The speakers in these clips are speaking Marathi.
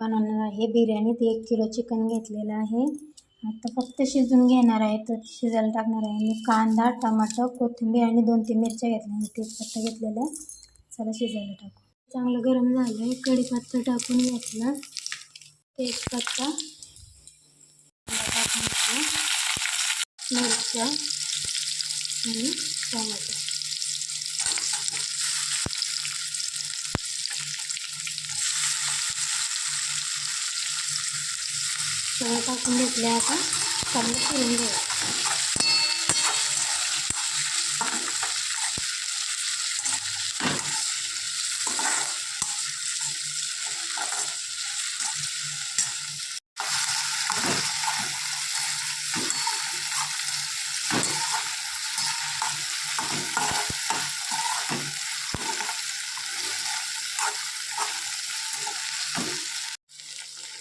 बनवणार आहे. बिर्याणीत एक किलो चिकन घेतलेलं आहे. आता फक्त शिजून घेणार आहे. तर शिजायला टाकणार आहे मी कांदा टमाटर कोथिंबीर आणि दोन तीन मिरच्या घेतल्या आणि तेजपत्ता घेतलेला आहे. चला शिजायला टाकू. चांगलं गरम झालं आहे कढीपत्ता टाकून घेतला. तेजपत्ता टाकून घेतला. मिरच्या आणि टमाटो सगळं टाकून घेतले आता चांगलं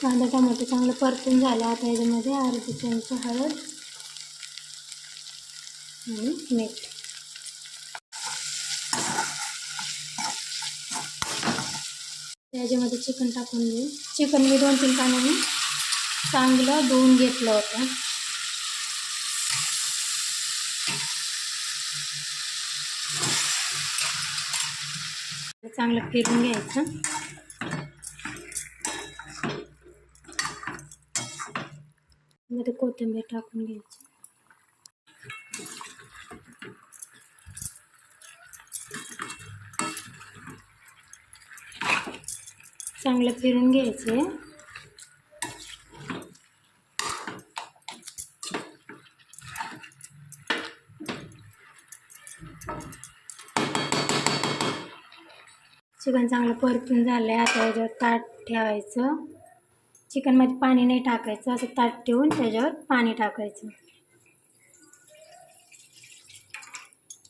कांदा टमाटर चांगलं परतून झालं. आता याच्यामध्ये अर्धी चमचा हळद आणि मीठ. त्याच्यामध्ये चिकन टाकून देईल चिकन मी दोन तीन पाण्याने चांगलं धुवून घेतलं होतं. चांगलं फिरून घ्यायचं. मध्ये कोथिंबीर टाकून घ्यायची. चांगलं फिरून घ्यायचे. चिकन चांगलं परतून झालं आहे आता याच्यावर ताट ठेवायचं. चिकनमध्ये पाणी नाही टाकायचं असं ताट ठेवून त्याच्यावर पाणी टाकायचं.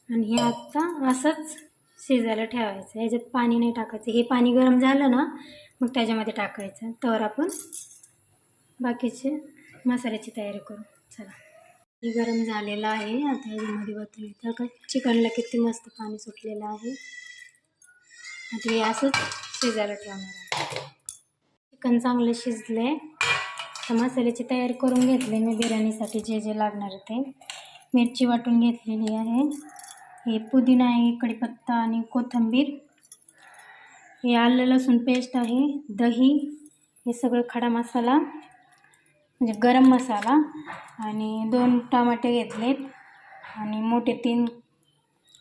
आणि हे आत्ता असंच शिजायला ठेवायचं. याच्यात पाणी नाही टाकायचं. हे पाणी गरम झालं ना मग त्याच्यामध्ये टाकायचं. तर आपण बाकीचे मसाल्याची तयारी करू. चला. हे गरम झालेलं आहे. आता याच्यामध्ये बघतो तर का चिकनला किती मस्त पाणी सुटलेलं आहे. आता हे असंच शिजायला ठेवणार आहे. चिकन चांगलं शिजले. तर मसाल्याची तयारी करून घेतली मी बिर्याणीसाठी जे जे लागणार ते. मिरची वाटून घेतलेली आहे. हे पुदिना आहे कढीपत्ता आणि कोथिंबीर. हे आलं लसूण पेस्ट आहे दही हे सगळं खडा मसाला म्हणजे गरम मसाला आणि दोन टमाटे घेतलेत आणि मोठे तीन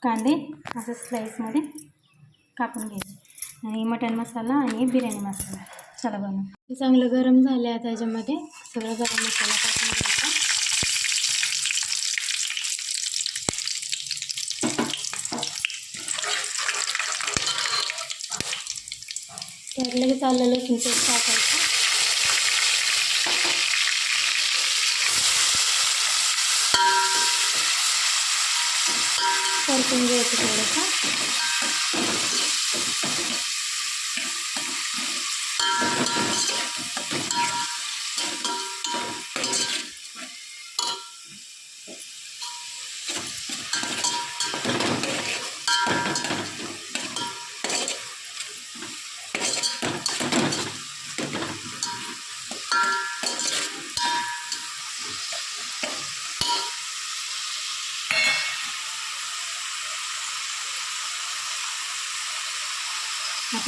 कांदे असं स्लाईसमध्ये कापून घ्यायचे. आणि मटण मसाला आणि बिर्याणी मसाला. चला बनवू. चांगलं गरम झालं आहे त्याच्यामध्ये सगळं गरम मसाला टाकून घ्यायचा. त्यात लगेच आलं लसूण पेस्ट टाकायचं. परतून घ्यायचं थोडंसं.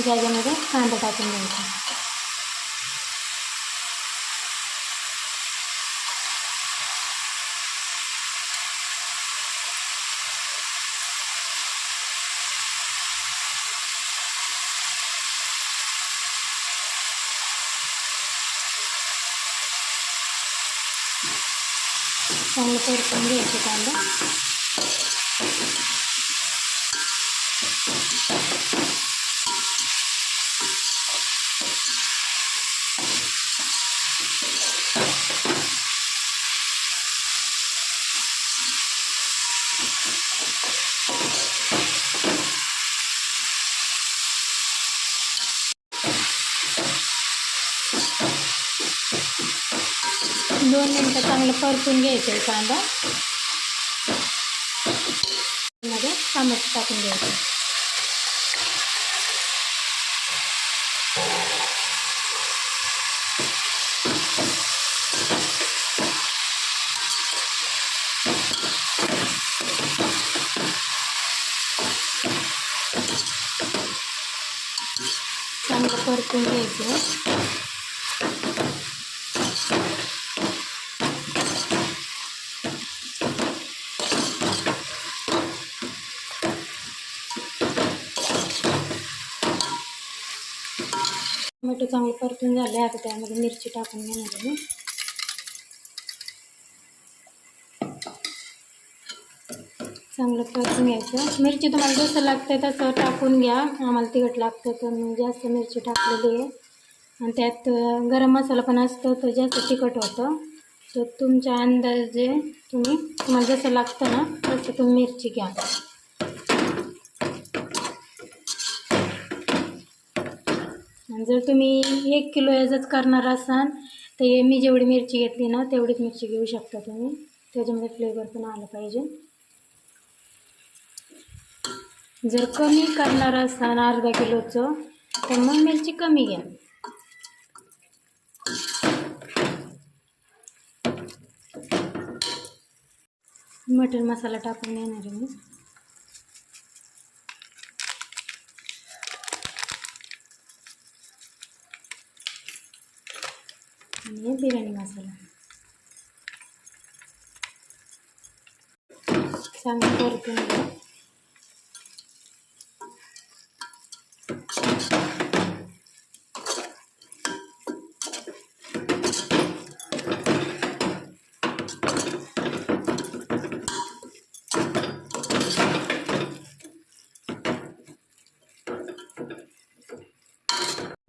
आता त्याच्यामध्ये कांदा टाकून द्यायचा चांगलं परतून घ्यायचे कांदा. दोन मिनटं चांगलं परतून घ्यायचं आहे कांदा मध्ये टमाटर टाकून घ्यायचं परतून घ्यायचं आहे टोमॅटो चांगलं परतून झाले आता त्यामध्ये मिरची टाकून घेणार आहे चांगलं परतून घ्यायचं. मिरची तुम्हाला जसं लागतं तसं टाकून घ्या. आम्हाला तिखट लागतं तर मी जास्त मिरची टाकलेली आहे. आणि त्यात गरम मसाला पण असतो तो जास्त तिखट होतं. तर तुमच्या अंदाजे तुम्ही तुम्हाला जसं लागतं ना तसं तुम्ही मिरची घ्या. जर तुम्ही एक किलो याचंच करणार असाल तर मी जेवढी मिरची घेतली ना तेवढीच मिरची घेऊ शकता तुम्ही. त्याच्यामध्ये फ्लेवर पण आलं पाहिजे. जर कमी करणार असाल अर्धा किलोचं तर मग मिरची कमी घ्या. मटन मसाला टाकून येणार आहे मी. आणि बिर्याणी मसाला. चांगलं परतून. घ्या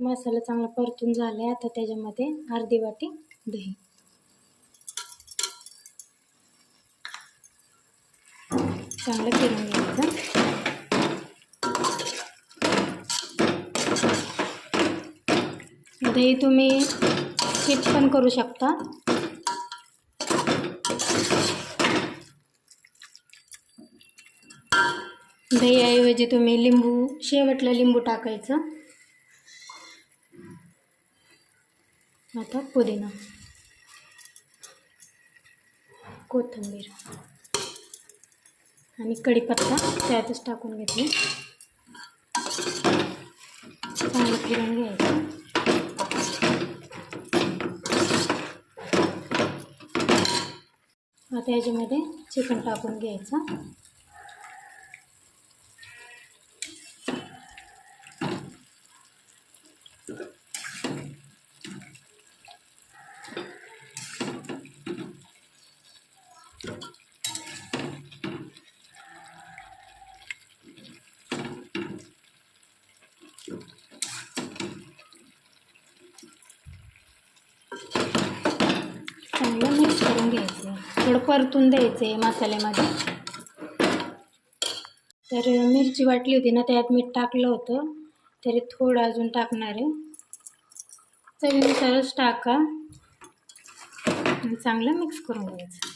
मसाला चांगला परतून झाला आता त्याच्यामध्ये अर्धी वाटी दही. चांगलं फिरून घ्यायचं. दही तुम्ही स्किप पण करू शकता. दहीऐवजी तुम्ही लिंबू शेवटला लिंबू टाकायचं. आता पुदिना. कोथिंबीर. आणि कढीपत्ता त्यातच टाकून घेतली. चांगलं फिरून घ्यायचं. आता याच्यामध्ये चिकन टाकून घ्यायचं. चांगलं मिक्स करून घ्यायचं. थोडं परतून द्यायचं आहे मसाल्यामध्ये. तर मिरची वाटली होती ना त्यात मीठ टाकलं होतं. तरी थोडं अजून टाकणार आहे. चवीनुसारच टाका. चांगलं मिक्स करून घ्यायचं.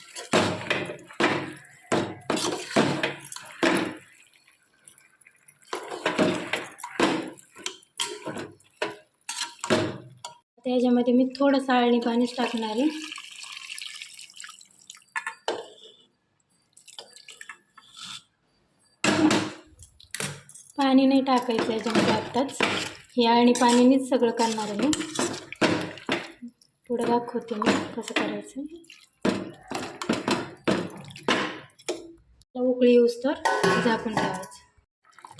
त्याच्यामध्ये मी थोडंसं आळणी पाणीच टाकणार आहे. पाणी नाही टाकायचं याच्यामध्ये आत्ताच. हे आणि पाणीनेच सगळं करणार आहे. मी पुढं दाखवते मी कसं करायचं. उकळी येऊस तर झाकून ठेवायचं.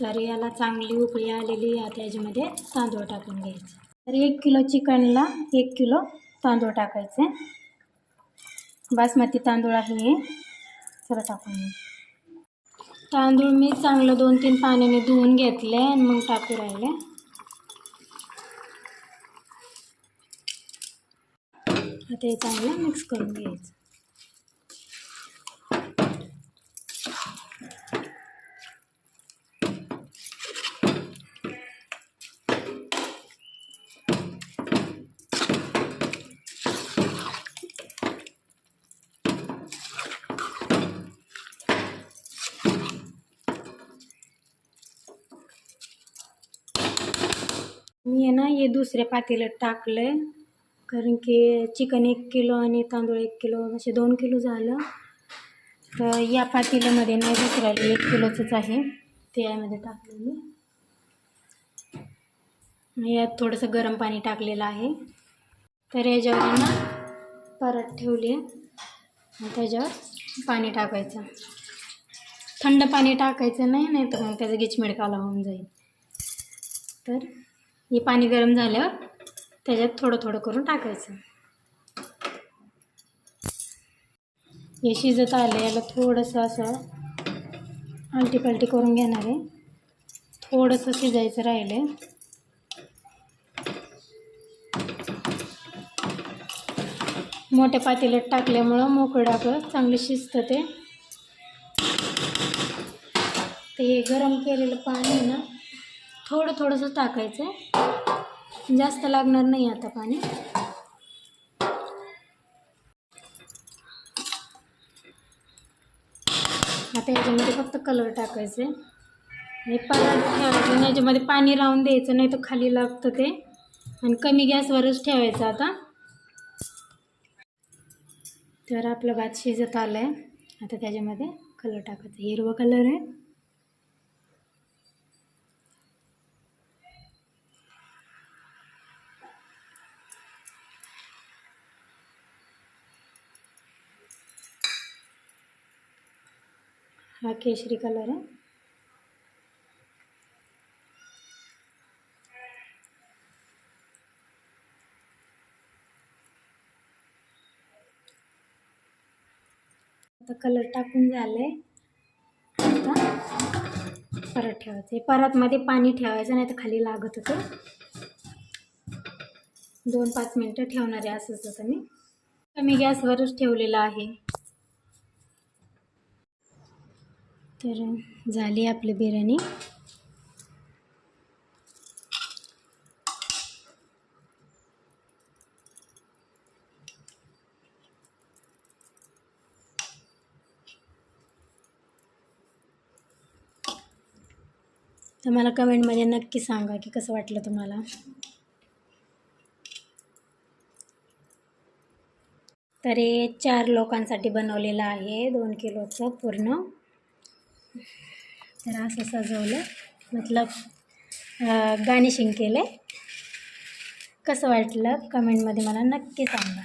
तर याला चांगली उकळी आलेली आता याच्यामध्ये तांदूळ टाकून घ्यायचं. तर एक किलो चिकनला एक किलो तांदूळ टाकायचे. बासमती तांदूळ आहे हे. सगळं टाकून तांदूळ मी चांगलं दोन तीन पाण्याने धुवून घेतले आणि मग टाकू राहिले. आता हे चांगलं मिक्स करून घ्यायचं. मी ना हे दुसऱ्या पातेल्यात टाकलं आहे कारण की चिकन एक किलो आणि तांदूळ एक किलो असे दोन किलो झालं. तर या पातेल्यामध्ये नाही बस एक किलोचंच आहे. ते यामध्ये टाकलेलं यात थोडंसं गरम पाणी टाकलेलं आहे. तर याच्यावर ना परत ठेवली आहे. त्याच्यावर पाणी टाकायचं. थंड पाणी टाकायचं नाही नाही तर मग त्याचा गिचमिडकाला होऊन जाईल. तर हे पाणी गरम झालं त्याच्यात थोडं थोडं करून टाकायचं. हे शिजत आलं याला थोडंसं असं आलटी करून घेणार आहे. थोडंसं शिजायचं राहिलं मोठ्या पातेल्यात टाकल्यामुळं मोकळं आपलं चांगलं शिजतं ते. हे गरम केलेलं पाणी आहे ना थोडं थोडंसं टाकायचं आहे जास्त लागणार नाही आता पाणी. आता याच्यामध्ये फक्त कलर टाकायचे आहे परात ठेवायचं याच्यामध्ये पाणी राहून द्यायचं नाही तर खाली लागतं ते. आणि कमी गॅसवरच ठेवायचं आता. तर आपला भात शिजत आलं आहे आता त्याच्यामध्ये कलर टाकायचा. हिरवा कलर आहे. हा केशरी कलर आहे आता कलर टाकून झाले आता परत ठेवायचं परतमध्ये पाणी ठेवायचं नाही तर खाली लागत होतं. दोन पाच मिनटं ठेवणार आहे असंच होतं मी. कमी गॅसवरच ठेवलेलं आहे. तर झाली आपली बिर्याणी. तर मला कमेंटमध्ये नक्की सांगा की कसं वाटलं तुम्हाला. तर हे चार लोकांसाठी बनवलेलं आहे दोन किलोचं पूर्ण. तर असं सजवलं. मतलब गार्निशिंग केलं आहे कसं वाटलं कमेंटमध्ये मला नक्की सांगा.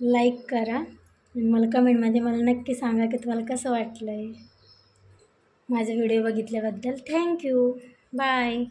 लाईक करा. मला कमेंटमध्ये मला नक्की सांगा की तुम्हाला कसं वाटलं आहे माझा व्हिडिओ बघितल्याबद्दल थँक्यू. बाय.